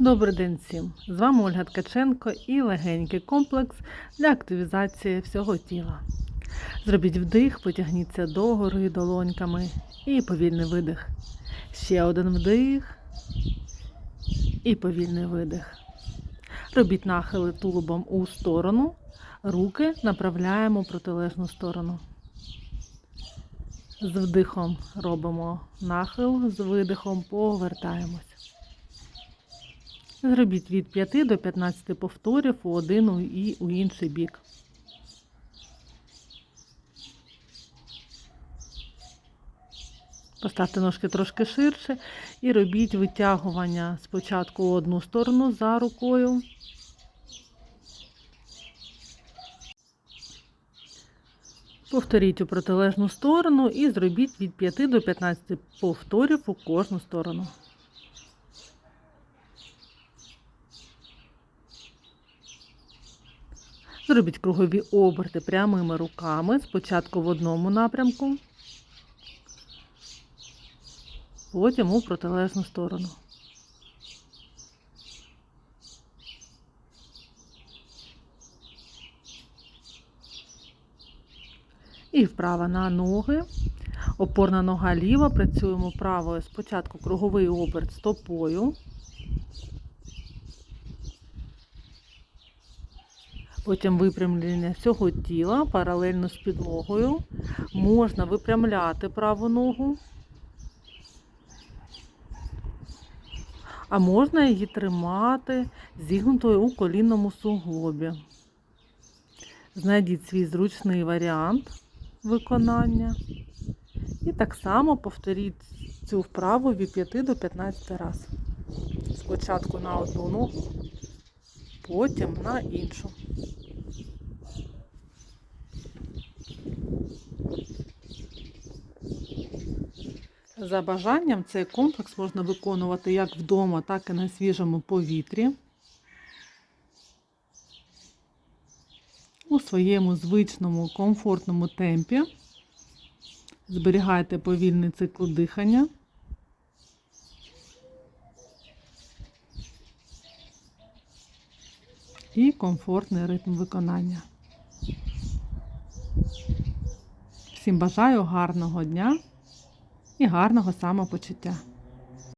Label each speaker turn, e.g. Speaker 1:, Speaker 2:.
Speaker 1: Добрий день всім! З вами Ольга Ткаченко і легенький комплекс для активізації всього тіла. Зробіть вдих, потягніться догори долоньками і повільний видих. Ще один вдих і повільний видих. Робіть нахили тулубом у сторону, руки направляємо в протилежну сторону. З вдихом робимо нахил, з видихом повертаємось. Зробіть від 5 до 15 повторів у один і у інший бік. Поставте ножки трошки ширше і робіть витягування спочатку в одну сторону за рукою. Повторіть у протилежну сторону і зробіть від 5 до 15 повторів у кожну сторону. Зробіть кругові оберти прямими руками, спочатку в одному напрямку, потім у протилежну сторону. І вправо на ноги. Опорна нога ліва. Працюємо правою. Спочатку круговий оберт стопою. Потім випрямлення всього тіла паралельно з підлогою. Можна випрямляти праву ногу, а можна її тримати зігнутою у колінному суглобі. Знайдіть свій зручний варіант виконання. І так само повторіть цю вправу від 5 до 15 разів. Спочатку на одну ногу, потім на іншу. За бажанням цей комплекс можна виконувати як вдома, так і на свіжому повітрі. У своєму звичному комфортному темпі. Зберігайте повільний цикл дихання. І комфортний ритм виконання. Всім бажаю гарного дня і гарного самопочуття.